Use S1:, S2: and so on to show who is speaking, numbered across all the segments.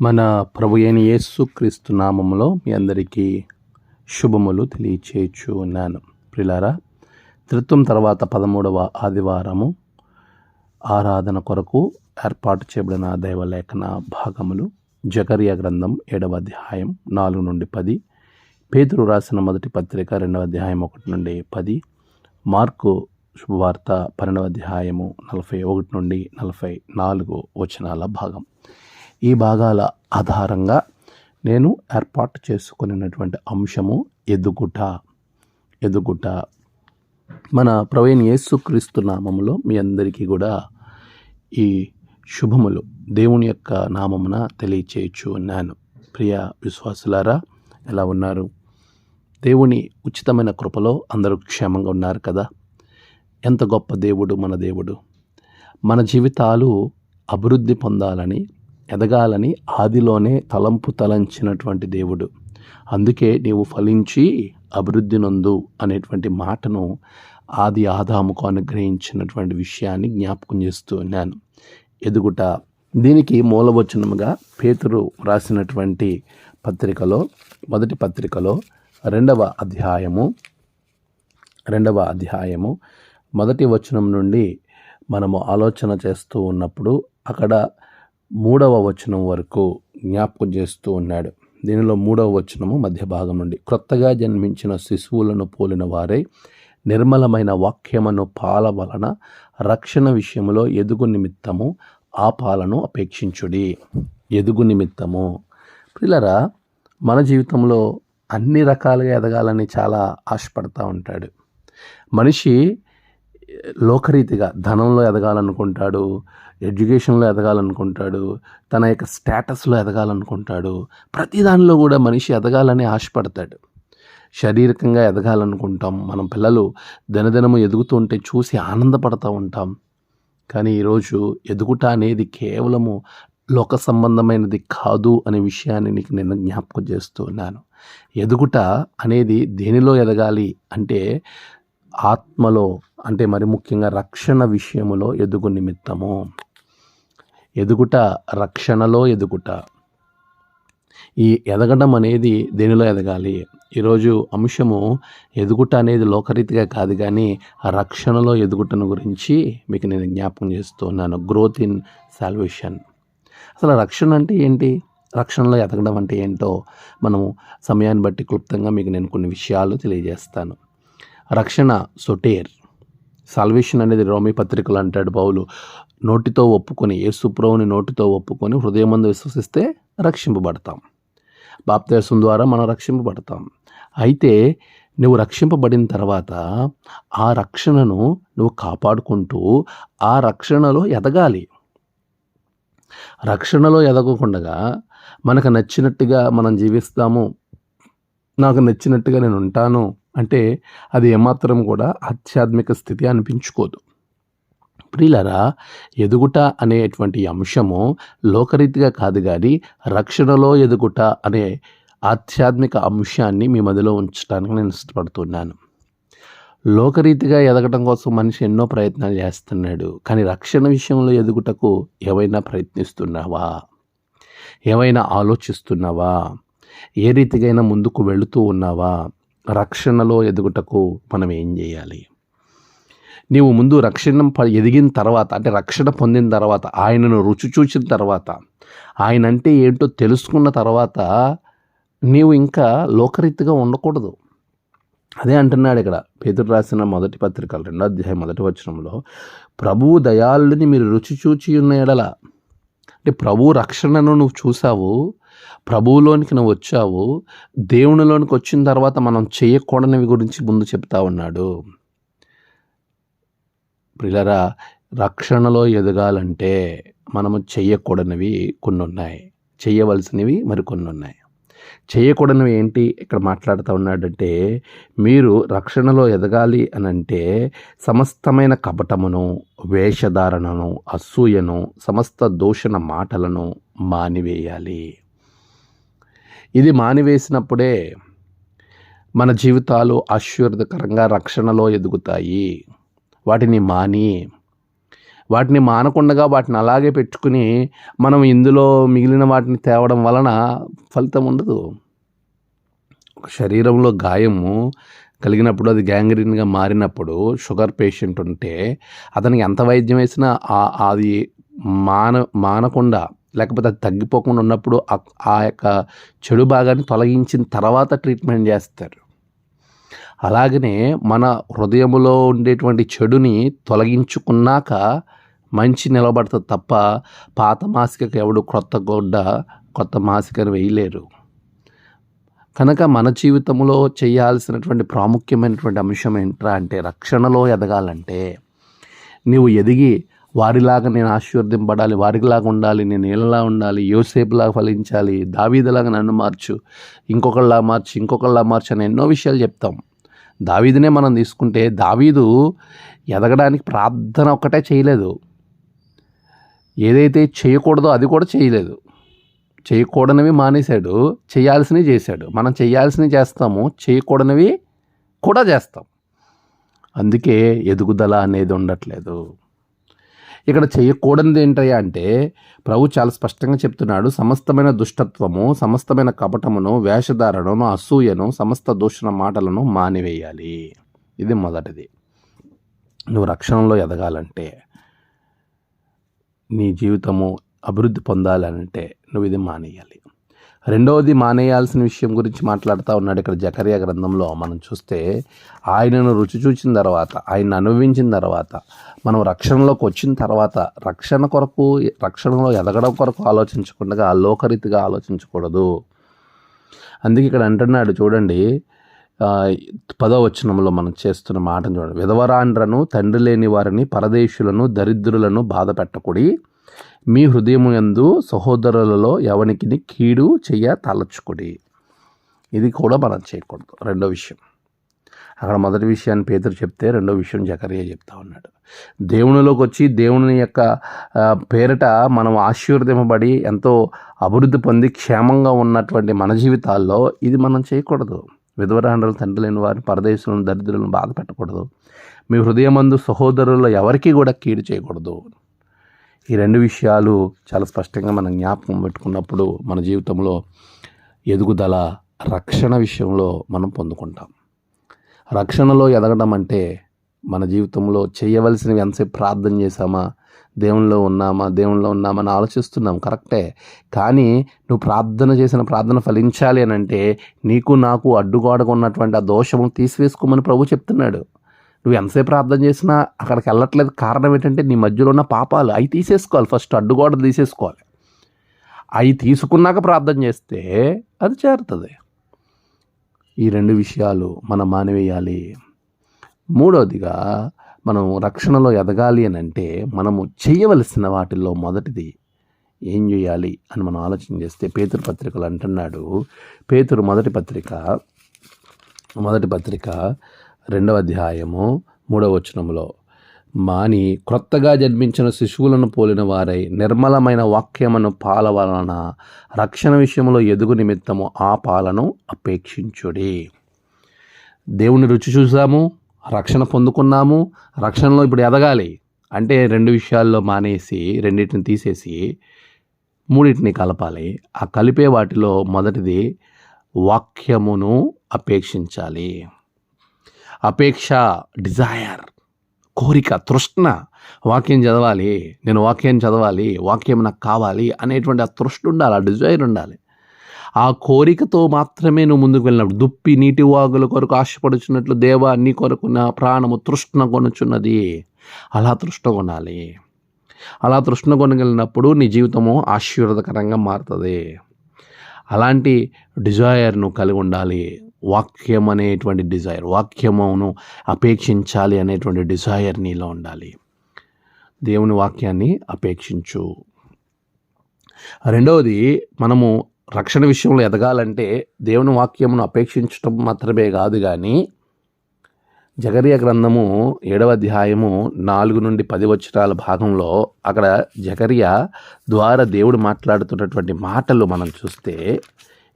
S1: మన ప్రభు అయిన యేసుక్రీస్తు నామములో మీ అందరికీ శుభములు తెలియచేయచ్చు ఉన్నాను ప్రిలారా త్రిత్వం తర్వాత పదమూడవ ఆదివారము ఆరాధన కొరకు ఏర్పాటు చేయబడిన దైవలేఖన భాగములు జకర్య గ్రంథం ఏడవ అధ్యాయం నాలుగు నుండి పది పేతురు రాసిన మొదటి పత్రిక రెండవ అధ్యాయం ఒకటి నుండి పది మార్కు శుభవార్త పన్నెండవ అధ్యాయము నలభై ఒకటి నుండి నలభై నాలుగు వచనాల భాగం. ఈ భాగాల ఆధారంగా నేను ఏర్పాటు చేసుకున్నటువంటి అంశము ఎదుగుట. ఎదుగుట. మన ప్రవీణ్ యేసుక్రీస్తు నామములో మీ అందరికీ కూడా ఈ శుభములు దేవుని యొక్క నామమున తెలియచేయచ్చు ఉన్నాను ప్రియ విశ్వాసులారా ఎలా ఉన్నారు? దేవుని ఉచితమైన కృపలో అందరూ క్షేమంగా ఉన్నారు కదా? ఎంత గొప్ప దేవుడు మన దేవుడు. మన జీవితాలు అభివృద్ధి పొందాలని ఎదగాలని ఆదిలోనే తలంపు తలంచినటువంటి దేవుడు. అందుకే నీవు ఫలించి అభివృద్ధి నొందు అనేటువంటి మాటను ఆది ఆదాముకు అనుగ్రహించినటువంటి విషయాన్ని జ్ఞాపకం చేస్తూ ఉన్నాను. ఎదుగుట దీనికి మూలవచనముగా పేతురు రాసినటువంటి పత్రికలో మొదటి పత్రికలో రెండవ అధ్యాయము రెండవ అధ్యాయము మొదటి వచనం నుండి మనము ఆలోచన చేస్తూ ఉన్నప్పుడు అక్కడ మూడవ వచనం వరకు జ్ఞాపకం చేస్తూ ఉన్నాడు. దీనిలో మూడవ వచనము మధ్య భాగం నుండి క్రొత్తగా జన్మించిన శిశువులను పోలిన వారే నిర్మలమైన వాక్యమును పాల వలన రక్షణ విషయంలో ఎదుగు నిమిత్తము ఆ పాలను అపేక్షించుడి. ఎదుగు నిమిత్తము. పిల్లరా మన జీవితంలో అన్ని రకాలుగా ఎదగాలని చాలా ఆశపడతా ఉంటాడు. మనిషి లోకరీతిగా ధనంలో ఎదగాలనుకుంటాడు ఎడ్యుకేషన్లో ఎదగాలనుకుంటాడు తన యొక్క స్టేటస్లో ఎదగాలనుకుంటాడు ప్రతి దానిలో కూడా మనిషి ఎదగాలని ఆశపడతాడు. శారీరకంగా ఎదగాలనుకుంటాం. మనం పిల్లలు దినదినము ఎదుగుతూ ఉంటే చూసి ఆనందపడుతూ ఉంటాం. కానీ ఈరోజు ఎదుగుట అనేది కేవలము లోక సంబంధమైనది కాదు అనే విషయాన్ని నీకు నేను జ్ఞాపకం చేస్తున్నాను ఎదుగుట అనేది దేనిలో ఎదగాలి అంటే ఆత్మలో అంటే మరి ముఖ్యంగా రక్షణ విషయములో ఎదుగు నిమిత్తము. ఎదుగుట రక్షణలో ఎదుగుట. ఈ ఎదగడం అనేది దేనిలో ఎదగాలి? ఈరోజు అంశము ఎదుగుట అనేది లోకరీతిగా కాదు కానీ రక్షణలో ఎదుగుటను గురించి మీకు నేను జ్ఞాపకం చేస్తున్నాను. Growth in salvation. అసలు రక్షణ అంటే ఏంటి? రక్షణలో ఎదగడం అంటే ఏంటో మనము సమయాన్ని బట్టి క్లుప్తంగా మీకు నేను కొన్ని విషయాలు తెలియజేస్తాను. రక్షణ సొటేర్. సాల్వేషన్ అనేది రోమి పత్రికలు అంటాడు పౌలు. నోటితో ఒప్పుకొని యేసుప్రభుని నోటితో ఒప్పుకొని హృదయమందు విశ్వసిస్తే రక్షింపబడతాం. బాప్తేశం ద్వారా మనం రక్షింపబడతాం. అయితే నువ్వు రక్షింపబడిన తర్వాత ఆ రక్షణను నువ్వు కాపాడుకుంటూ ఆ రక్షణలో ఎదగాలి. రక్షణలో ఎదగకుండా మనకు నచ్చినట్టుగా మనం జీవిస్తాము. నాకు నచ్చినట్టుగా నేను ఉంటాను. అంటే అది ఏమాత్రం కూడా ఆధ్యాత్మిక స్థితి అనిపించుకోదు. ప్రియులరా ఎదుగుట అనేటువంటి అంశము లోకరీతిగా కాదు కానీ రక్షణలో ఎదుగుట అనే ఆధ్యాత్మిక అంశాన్ని మీ మదిలో ఉంచడానికి నేను ఇష్టపడుతున్నాను. లోకరీతిగా ఎదగటం కోసం మనిషి ఎన్నో ప్రయత్నాలు చేస్తున్నాడు కానీ రక్షణ విషయంలో ఎదుగుటకు ఏవైనా ప్రయత్నిస్తున్నావా? ఏవైనా ఆలోచిస్తున్నావా? ఏ రీతిగైనా ముందుకు వెళుతూ ఉన్నావా? రక్షణలో ఎదుగుటకు మనం ఏం చేయాలి? నీవు ముందు రక్షణ ప- ఎదిగిన తర్వాత అంటే రక్షణ పొందిన తర్వాత ఆయనను రుచి చూచిన తర్వాత ఆయన అంటే ఏంటో తెలుసుకున్న తర్వాత నీవు ఇంకా లోకరీతిగా ఉండకూడదు. అదే అంటున్నాడు ఇక్కడ పేదరు రాసిన మొదటి పత్రికలు రెండో అధ్యాయం మొదటి వచనంలో ప్రభువు దయాళుని మీరు రుచి చూచి ఉన్న ఎడల. అంటే ప్రభు రక్షణను నువ్వు చూసావు ప్రభువులోనికి నువ్వు వచ్చావు దేవునిలోనికి వచ్చిన తర్వాత మనం చేయకూడనివి గురించి ముందు చెప్తా ఉన్నాడు. ప్రిలరా రక్షణలో ఎదగాలంటే మనము చేయకూడనివి కొన్ని ఉన్నాయి చేయవలసినవి మరికొన్ని ఉన్నాయి చేయకూడనివి ఏంటి? ఇక్కడ మాట్లాడుతూ ఉన్నాడంటే మీరు రక్షణలో ఎదగాలి అని అంటే సమస్తమైన కపటమును వేషధారణను అసూయను సమస్త దూషణ మాటలను మానివేయాలి. ఇది మానివేసినప్పుడే మన జీవితాలు ఆశీర్వదకరంగా రక్షణలో ఎదుగుతాయి. వాటిని మాని వాటిని మానకుండగా వాటిని అలాగే పెట్టుకుని మనం ఇందులో మిగిలిన వాటిని తేవడం వలన ఫలితం ఉండదు. శరీరంలో గాయము కలిగినప్పుడు అది గ్యాంగ్రీన్గా మారినప్పుడు షుగర్ పేషెంట్ ఉంటే అతనికి ఎంత వైద్యం వేసినా అది మాన మానకుండా లేకపోతే అది తగ్గిపోకుండా ఉన్నప్పుడు ఆ- ఆ యొక్క చెడు భాగాన్ని తొలగించిన తర్వాత ట్రీట్మెంట్ చేస్తారు. అలాగనే మన హృదయములో ఉండేటువంటి చెడుని తొలగించుకున్నాక మంచి నిలబడుతుంది తప్ప పాత మాసికకు ఎవడు కొత్త గొడ్డ కొత్త మాసికను వేయలేరు. కనుక మన జీవితంలో చేయాల్సినటువంటి ప్రాముఖ్యమైనటువంటి అంశం ఏంట్రా అంటే రక్షణలో ఎదగాలంటే నీవు ఎదిగి వారిలాగా నేను ఆశీర్వదింపడాలి వారిలాగా ఉండాలి నేను ఏళ్ళలా ఉండాలి యోసేపులాగా ఫలించాలి దావీదులాగా నన్ను మార్చు ఇంకొకళ్ళలా మార్చు ఇంకొకళ్ళలా మార్చు అని ఎన్నో విషయాలు చెప్తాం. దావీదునే మనం తీసుకుంటే దావీదు ఎదగడానికి ప్రార్థన ఒక్కటే చేయలేదు. ఏదైతే చేయకూడదో అది కూడా చేయలేదు. చేయకూడనివి మానేశాడు చేయాల్సినవి చేశాడు. మనం చేయాల్సినవి చేస్తాము చేయకూడనివి కూడా చేస్తాం. అందుకే ఎదుగుదల అనేది ఉండట్లేదు. ఇక్కడ చేయకూడనిది ఏంటయ్యా అంటే ప్రభు చాలా స్పష్టంగా చెప్తున్నాడు సమస్తమైన దుష్టత్వము సమస్తమైన కపటమును వేషధారణను అసూయను సమస్త దూషణ మాటలను మానివేయాలి. ఇది మొదటిది. నువ్వు రక్షణలో ఎదగాలంటే నీ జీవితము అభివృద్ధి పొందాలంటే నువ్వు ఇది మానేయాలి. రెండవది మానేయాల్సిన విషయం గురించి మాట్లాడుతూ ఉన్నాడు ఇక్కడ జకరియా గ్రంథంలో. మనం చూస్తే ఆయనను రుచి చూచిన తర్వాత ఆయన అనుభవించిన తర్వాత మనం రక్షణలోకి వచ్చిన తర్వాత రక్షణ కొరకు రక్షణలో ఎదగడం కొరకు ఆలోచించకుండా లోకరీతిగా ఆలోచించకూడదు. అందుకే ఇక్కడ అంటున్నాడు చూడండి పదవచనంలో పదో వచనంలో మనం చేస్తున్న మాటను చూడండి. విధవరాండ్రను తండ్రి లేని వారిని పరదేశులను దరిద్రులను బాధ పెట్టకుడి మీ హృదయము యందు సహోదరులలో ఎవనికి కీడు చెయ్య తలచుకుడి ఇది కూడా మనం చేయకూడదు. రెండో విషయం. అక్కడ మొదటి విషయాన్ని పేదరు చెప్తే రెండో విషయం జకరియా చెప్తా ఉన్నాడు. దేవునిలోకి వచ్చి దేవుని యొక్క పేరిట మనం ఆశీర్వదింపబడి ఎంతో అభివృద్ధి పొంది క్షేమంగా ఉన్నటువంటి మన జీవితాల్లో ఇది మనం చేయకూడదు. విధవరాండ్రులు తండ్రి లేని వారిని పరదేశులను దరిద్రులను బాధ పెట్టకూడదు. మీ హృదయమందు సహోదరుల ఎవరికీ కూడా కీడు చేయకూడదు. ఈ రెండు విషయాలు చాలా స్పష్టంగా మనం జ్ఞాపకం పెట్టుకున్నప్పుడు మన జీవితంలో ఎదుగుదల రక్షణ విషయంలో మనం పొందుకుంటాం. రక్షణలో ఎదగడం అంటే మన జీవితంలో చేయవలసినవి ఎంతసేపు ప్రార్థన చేశామా దేవునిలో ఉన్నామా దేవునిలో ఉన్నామని ఆలోచిస్తున్నాం కరెక్టే. కానీ నువ్వు ప్రార్థన చేసిన ప్రార్థన ఫలించాలి అని అంటే నీకు నాకు అడ్డుగోడగా ఉన్నటువంటి ఆ దోషము తీసివేసుకోమని ప్రభు చెప్తున్నాడు. నువ్వు ఎంతసేపు ప్రార్థన చేసినా అక్కడికి వెళ్ళట్లేదు. కారణం ఏంటంటే నీ మధ్యలో ఉన్న పాపాలు అవి తీసేసుకోవాలి ఫస్ట్. అడ్డుగోడ తీసేసుకోవాలి. అవి తీసుకున్నాక ప్రార్థన చేస్తే అది చేరుతుంది. ఈ రెండు విషయాలు మనం మానివేయాలి. మూడవదిగా మనం రక్షణలో ఎదగాలి అని అంటే మనము చేయవలసిన వాటిల్లో మొదటిది ఏం చేయాలి అని మనం ఆలోచన చేస్తే పేతురు పత్రికలు అంటున్నాడు. పేతురు మొదటి పత్రిక మొదటి పత్రిక రెండవ అధ్యాయము మూడవ వచనంలో మాని క్రొత్తగా జన్మించిన శిశువులను పోలిన వారై నిర్మలమైన వాక్యమును పాల వలన రక్షణ విషయంలో ఎదుగు నిమిత్తము ఆ పాలను అపేక్షించుడి. దేవుని రుచి చూసాము రక్షణ పొందుకున్నాము రక్షణలో ఇప్పుడు ఎదగాలి. అంటే రెండు విషయాల్లో మానేసి రెండింటిని తీసేసి మూడింటిని కలపాలి. ఆ కలిపే వాటిలో మొదటిది వాక్యమును అపేక్షించాలి. అపేక్ష డిజైర్ కోరిక తృష్ణ. వాక్యం చదవాలి నేను వాక్యం చదవాలి వాక్యం నాకు కావాలి అనేటువంటి ఆ తృష్ణ ఉండాలి ఆ డిజైర్ ఉండాలి. ఆ కోరికతో మాత్రమే నువ్వు ముందుకు వెళ్ళినప్పుడు దుప్పి నీటి వాగుల కొరకు ఆశపడుచున్నట్లు దేవా నీ కొరకు నా ప్రాణము తృష్ణ కొనుచున్నది. అలా తృష్ణ కొనాలి. అలా తృష్ణ కొనగలిగినప్పుడు నీ జీవితము ఆశీర్వదకరంగా మారుతుంది. అలాంటి డిజైర్ నువ్వు కలిగి ఉండాలి. వాక్యం అనేటువంటి డిజైర్ వాక్యమును అపేక్షించాలి అనేటువంటి డిజైర్ నీలో ఉండాలి. దేవుని వాక్యాన్ని అపేక్షించు. రెండవది మనము రక్షణ విషయంలో ఎదగాలంటే దేవుని వాక్యమును అపేక్షించడం మాత్రమే కాదు కానీ జగరియా గ్రంథము ఏడవ అధ్యాయము నాలుగు నుండి పది వచనాల భాగంలో అక్కడ జగరియ ద్వారా దేవుడు మాట్లాడుతున్నటువంటి మాటలు మనం చూస్తే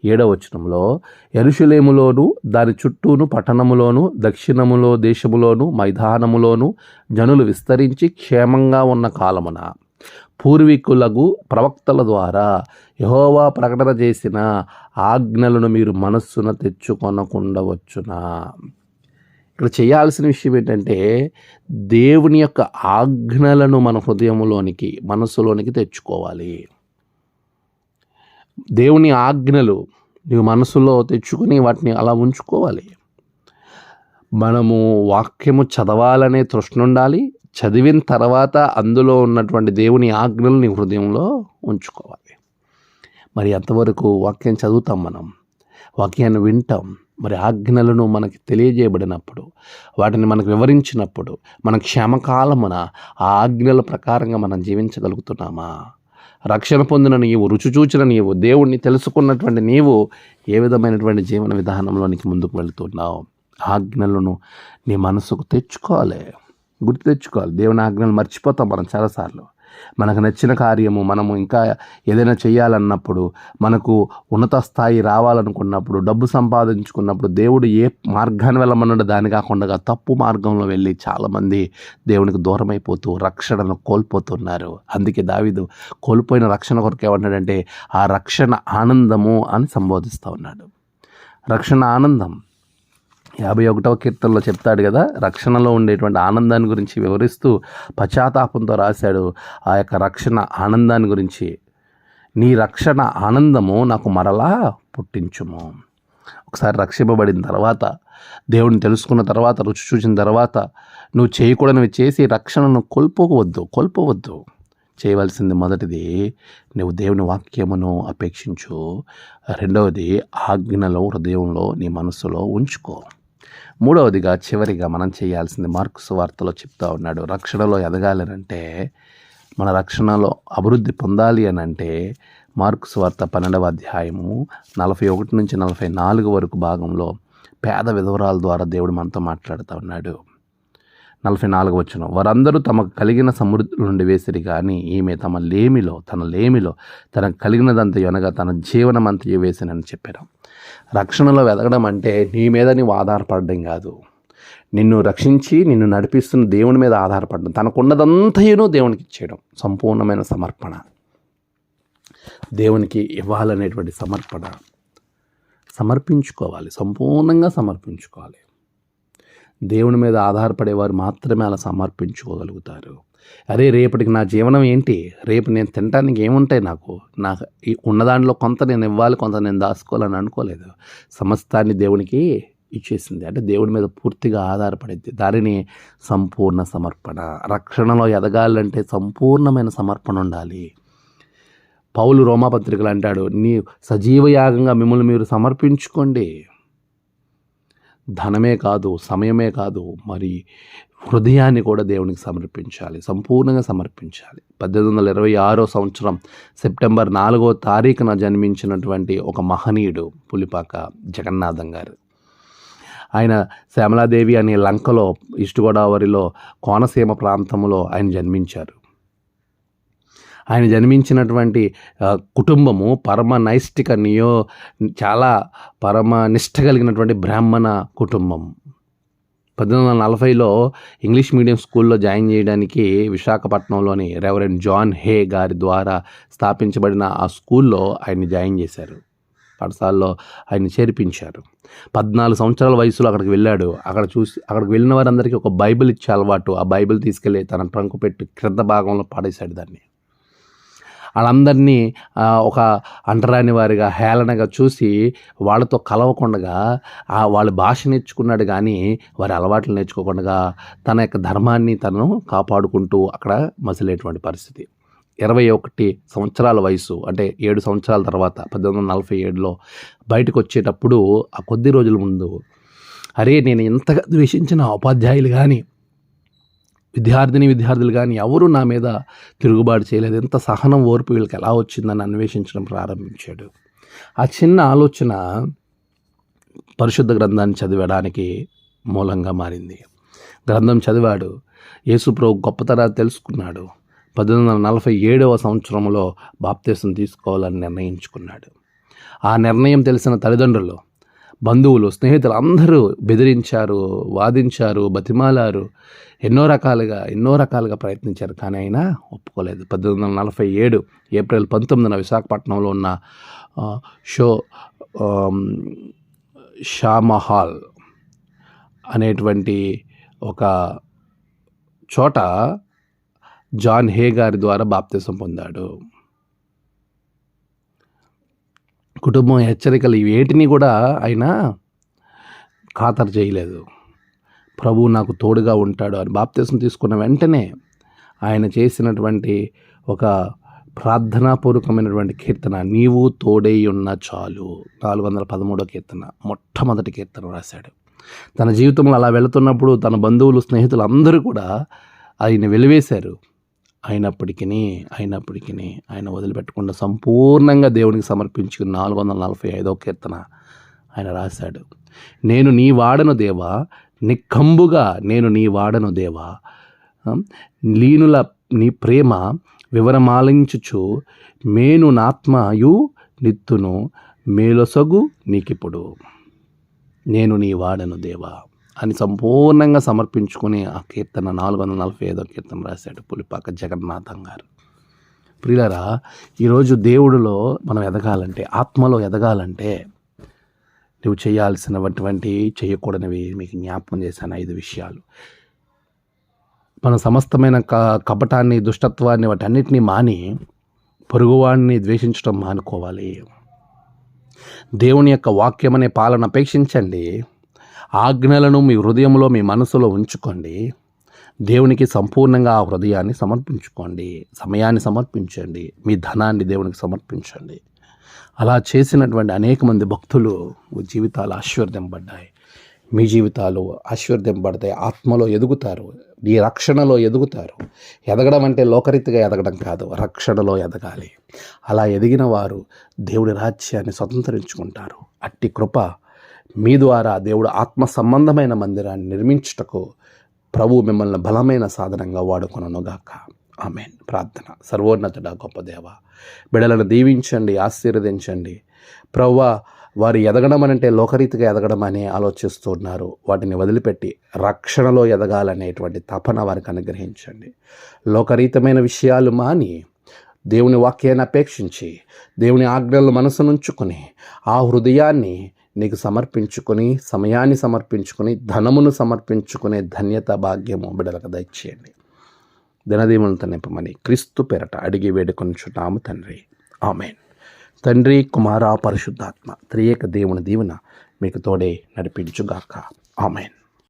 S1: ఏడవ వచనంలో ఎరుషులేములోను దాని చుట్టూను పట్టణములోను దక్షిణములో దేశములోను మైదానములోను జనులు విస్తరించి క్షేమంగా ఉన్న కాలమున పూర్వీకులకు ప్రవక్తల ద్వారా యహోవా ప్రకటన చేసిన ఆజ్ఞలను మీరు మనస్సున తెచ్చుకొనకుండా వచ్చునా? ఇక్కడ చేయాల్సిన విషయం ఏంటంటే దేవుని యొక్క ఆజ్ఞలను మన హృదయంలోనికి మనస్సులోనికి తెచ్చుకోవాలి. దేవుని ఆజ్ఞలు నీవు మనసులో తెచ్చుకుని వాటిని అలా ఉంచుకోవాలి. మనము వాక్యము చదవాలనే తృష్ణ ఉండాలి చదివిన తర్వాత అందులో ఉన్నటువంటి దేవుని ఆజ్ఞలు నీ హృదయంలో ఉంచుకోవాలి. మరి ఎంతవరకు వాక్యం చదువుతాం మనం? వాక్యాన్ని వింటాం. మరి ఆజ్ఞలను మనకి తెలియజేయబడినప్పుడు వాటిని మనకు వివరించినప్పుడు మన క్షేమకాలమున ఆ ఆజ్ఞల ప్రకారంగా మనం జీవించగలుగుతున్నామా? రక్షణ పొందిన నీవు రుచి చూచిన నీవు దేవుణ్ణి తెలుసుకున్నటువంటి నీవు ఏ విధమైనటువంటి జీవన విధానంలోనికి ముందుకు వెళుతున్నావు? ఆజ్ఞలను నీ మనసుకు తెచ్చుకోవాలి. గుర్తు తెచ్చుకోవాలి. దేవుని ఆజ్ఞలు మర్చిపోతాం మనం చాలాసార్లు. మనకు నచ్చిన కార్యము మనము ఇంకా ఏదైనా చేయాలన్నప్పుడు మనకు ఉన్నత స్థాయి రావాలనుకున్నప్పుడు డబ్బు సంపాదించుకున్నప్పుడు దేవుడు ఏ మార్గాన్ని వెళ్ళమన్నాడు దాని కాకుండా తప్పు మార్గంలో వెళ్ళి చాలామంది దేవునికి దూరం అయిపోతూ రక్షణను కోల్పోతున్నారు. అందుకే దావిదు కోల్పోయిన రక్షణ కొరకు ఏమన్నాడంటే ఆ రక్షణ ఆనందము అని సంబోధిస్తూ ఉన్నాడు. రక్షణ ఆనందం. యాభై ఒకటవ కీర్తనలో చెప్తాడు కదా రక్షణలో ఉండేటువంటి ఆనందాన్ని గురించి వివరిస్తూ పశ్చాత్తాపంతో రాశాడు. ఆ యొక్క రక్షణ ఆనందాన్ని గురించి నీ రక్షణ ఆనందము నాకు మరలా పుట్టించుము. ఒకసారి రక్షింపబడిన తర్వాత దేవుడిని తెలుసుకున్న తర్వాత రుచి చూసిన తర్వాత నువ్వు చేయకూడనివి చేసి రక్షణను కోల్పోవద్దు కోల్పోవద్దు. చేయవలసింది మొదటిది నువ్వు దేవుని వాక్యమును అపేక్షించు. రెండవది ఆజ్ఞలో హృదయంలో నీ మనసులో ఉంచుకో. మూడవదిగా చివరిగా మనం చేయాల్సింది మార్క్స్ వార్తలో చెప్తా ఉన్నాడు. రక్షణలో ఎదగాలనంటే మన రక్షణలో అభివృద్ధి పొందాలి అని అంటే మార్క్స్ వార్త పన్నెండవ అధ్యాయము నలభై ఒకటి నుంచి నలభై నాలుగు వరకు భాగంలో పేద విధవరాల ద్వారా దేవుడు మనతో మాట్లాడుతూ ఉన్నాడు. నలభై నాలుగు వచ్చిన వారందరూ తమకు కలిగిన సమృద్ధి నుండి వేసిరి కానీ ఈమె తమ లేమిలో తన లేమిలో తనకు కలిగినదంత అనగా తన జీవనమంతయు వేసినని చెప్పారు. రక్షణలో వెదగడం అంటే నీ మీద నీవు ఆధారపడడం కాదు. నిన్ను రక్షించి నిన్ను నడిపిస్తున్న దేవుని మీద ఆధారపడడం తనకున్నదంతయును దేవునికి ఇచ్చేయడం. సంపూర్ణమైన సమర్పణ. దేవునికి ఇవ్వాలనేటువంటి సమర్పణ. సమర్పించుకోవాలి. సంపూర్ణంగా సమర్పించుకోవాలి. దేవుని మీద ఆధారపడేవారు మాత్రమే అలా సమర్పించుకోగలుగుతారు. అరే రేపటికి నా జీవనం ఏంటి? రేపు నేను తినడానికి ఏముంటాయి నాకు? నాకు ఉన్నదాంట్లో కొంత నేను ఇవ్వాలి కొంత నేను దాచుకోవాలని అనుకోలేదు. సమస్తాన్ని దేవునికి ఇచ్చేసింది. అంటే దేవుడి మీద పూర్తిగా ఆధారపడింది. దానిని సంపూర్ణ సమర్పణ. రక్షణలో ఎదగాలంటే సంపూర్ణమైన సమర్పణ ఉండాలి. పౌలు రోమాపత్రికలు అంటాడు నీ సజీవ యాగంగా మిమ్మల్ని మీరు సమర్పించుకోండి. ధనమే కాదు సమయమే కాదు మరి హృదయాన్ని కూడా దేవునికి సమర్పించాలి సంపూర్ణంగా సమర్పించాలి. పద్దెనిమిది వందల ఇరవై ఆరో సంవత్సరం సెప్టెంబర్ నాలుగో తారీఖున జన్మించినటువంటి ఒక మహనీయుడు పులిపాక జగన్నాథం గారు. ఆయన శ్యామలాదేవి అనే లంకలో ఈస్ట్ గోదావరిలో కోనసీమ ప్రాంతంలో ఆయన జన్మించారు. ఆయన జన్మించినటువంటి కుటుంబము పరమ నైష్టిక నియో చాలా పరమ నిష్ట కలిగినటువంటి బ్రాహ్మణ కుటుంబం. పద్దెనిమిది వందల నలభైలో ఇంగ్లీష్ మీడియం స్కూల్లో జాయిన్ చేయడానికి విశాఖపట్నంలోని రెవరెండ్ జాన్ హే గారి ద్వారా స్థాపించబడిన ఆ స్కూల్లో ఆయన్ని జాయిన్ చేశారు. పాఠశాలలో ఆయన చేర్పించారు. పద్నాలుగు సంవత్సరాల వయసులో అక్కడికి వెళ్ళాడు. అక్కడ చూసి అక్కడికి వెళ్ళిన వారందరికీ ఒక బైబిల్ ఇచ్చే అలవాటు. ఆ బైబిల్ తీసుకెళ్ళి తన ట్రంకు పెట్టి క్రింద భాగంలో పాడేశాడు దాన్ని. వాళ్ళందరినీ ఒక అంటరాని వారిగా హేళనగా చూసి వాళ్ళతో కలవకుండా వాళ్ళ భాష నేర్చుకున్నాడు కానీ వారి అలవాట్లు నేర్చుకోకుండా తన యొక్క ధర్మాన్ని తను కాపాడుకుంటూ అక్కడ మసిలేటువంటి పరిస్థితి. ఇరవై ఒకటి సంవత్సరాల వయసు అంటే ఏడు సంవత్సరాల తర్వాత పద్దెనిమిది వందల నలభై ఏడులో బయటకు వచ్చేటప్పుడు ఆ కొద్ది రోజుల ముందు అరే నేను ఇంతగా ద్వేషించిన ఉపాధ్యాయులు కానీ విద్యార్థిని విద్యార్థులు కానీ ఎవరు నా మీద తిరుగుబాటు చేయలేదు. ఎంత సహనం ఓర్పు వీళ్ళకి ఎలా వచ్చిందని అన్వేషించడం ప్రారంభించాడు. ఆ చిన్న ఆలోచన పరిశుద్ధ గ్రంథాన్ని చదివడానికి మూలంగా మారింది. గ్రంథం చదివాడు. యేసుప్రభు గొప్పతనాన్ని తెలుసుకున్నాడు. పద్దెనిమిది వందల నలభై ఏడవ సంవత్సరంలో బాప్తీసం తీసుకోవాలని నిర్ణయించుకున్నాడు. ఆ నిర్ణయం తెలిసిన తల్లిదండ్రులు బంధువులు స్నేహితులు అందరూ బెదిరించారు వాదించారు బతిమాలారు. ఎన్నో రకాలుగా ఎన్నో రకాలుగా ప్రయత్నించారు. కానీ అయినా ఒప్పుకోలేదు. పద్దెనిమిది వందల నలభై ఏడు ఏప్రిల్ పంతొమ్మిదిన విశాఖపట్నంలో ఉన్న షో షామహాల్ అనేటువంటి ఒక చోట జాన్ హే గారి ద్వారా బాప్తిసం పొందాడు. కుటుంబం హెచ్చరికలు వేటిని కూడా ఆయన ఖాతరు చేయలేదు. ప్రభువు నాకు తోడుగా ఉంటాడు అని బాప్తీసం తీసుకున్న వెంటనే ఆయన చేసినటువంటి ఒక ప్రార్థనాపూర్వకమైనటువంటి కీర్తన నీవు తోడై ఉన్న చాలు నాలుగు వందల పదమూడో కీర్తన మొట్టమొదటి కీర్తన రాశాడు. తన జీవితంలో అలా వెళుతున్నప్పుడు తన బంధువులు స్నేహితులు అందరూ కూడా ఆయన వెలివేశారు. అయినప్పటికీ అయినప్పటికీ ఆయన వదిలిపెట్టకుండా సంపూర్ణంగా దేవునికి సమర్పించుకుని నాలుగు వందల నలభై ఐదో కీర్తన ఆయన రాశాడు. నేను నీ వాడను దేవా నిక్కంబుగా నేను నీ వాడను దేవా. లీనుల నీ ప్రేమ వివరమాలించుచు మేను నాత్మయు నిత్తును మేలొసగు నీకిప్పుడు. నేను నీ వాడను దేవా. అని సంపూర్ణంగా సమర్పించుకుని ఆ కీర్తన నాలుగు వందల నలభై ఐదో కీర్తన రాశాడు పులిపాక జగన్నాథం గారు. ప్రియులరా ఈరోజు దేవుడిలో మనం ఎదగాలంటే ఆత్మలో ఎదగాలంటే నువ్వు చేయాల్సినటువంటి చేయకూడనివి మీకు జ్ఞాపకం చేశాను ఐదు విషయాలు. మన సమస్తమైన క కపటాన్ని దుష్టత్వాన్ని వాటన్నిటిని మాని పొరుగువాడిని ద్వేషించడం మానుకోవాలి. దేవుని యొక్క వాక్యం అనే పాలన అపేక్షించండి. ఆజ్ఞలను మీ హృదయంలో మీ మనసులో ఉంచుకోండి. దేవునికి సంపూర్ణంగా ఆ హృదయాన్ని సమర్పించుకోండి. సమయాన్ని సమర్పించండి. మీ ధనాన్ని దేవునికి సమర్పించండి. అలా చేసినటువంటి అనేక మంది భక్తులు జీవితాలు ఆశీర్వదింపడ్డాయి మీ జీవితాలు ఆశీర్వదింపడతాయి ఆత్మలో ఎదుగుతారు. ఈ రక్షణలో ఎదుగుతారు. ఎదగడం అంటే లోకరీతిగా ఎదగడం కాదు. రక్షణలో ఎదగాలి. అలా ఎదిగిన వారు దేవుడి రాజ్యాన్ని స్వతంత్రించుకుంటారు. అట్టి కృప మీ ద్వారా దేవుడు ఆత్మ సంబంధమైన మందిరాన్ని నిర్మించుటకు ప్రభు మిమ్మల్ని బలమైన సాధనంగా వాడుకొననుగాక. ఆమెన్. ప్రార్థన. సర్వోన్నతుడ గొప్ప దేవ బిడలను దీవించండి ఆశీర్వదించండి. ప్రవ్వ వారు ఎదగడం అంటే లోకరీతిగా ఎదగడం అని ఆలోచిస్తున్నారు. వాటిని వదిలిపెట్టి రక్షణలో ఎదగాలనేటువంటి తపన వారికి అనుగ్రహించండి. లోకరీతమైన విషయాలు మాని దేవుని వాక్యాన్ని అపేక్షించి దేవుని ఆజ్ఞలు మనసునుంచుకొని ఆ హృదయాన్ని నీకు సమర్పించుకొని సమయాన్ని సమర్పించుకొని ధనమును సమర్పించుకునే ధన్యత భాగ్యము బిడలకు దయచేయండి. దినదీములతో నింపమని క్రీస్తు పెరట అడిగి వేడుకొనిచున్నాము తండ్రి. ఆమెన్. తండ్రి కుమార పరిశుద్ధాత్మ త్రియేక దేవుని దీవెన మీకు తోడే నడిపించుగాక. ఆమెన్.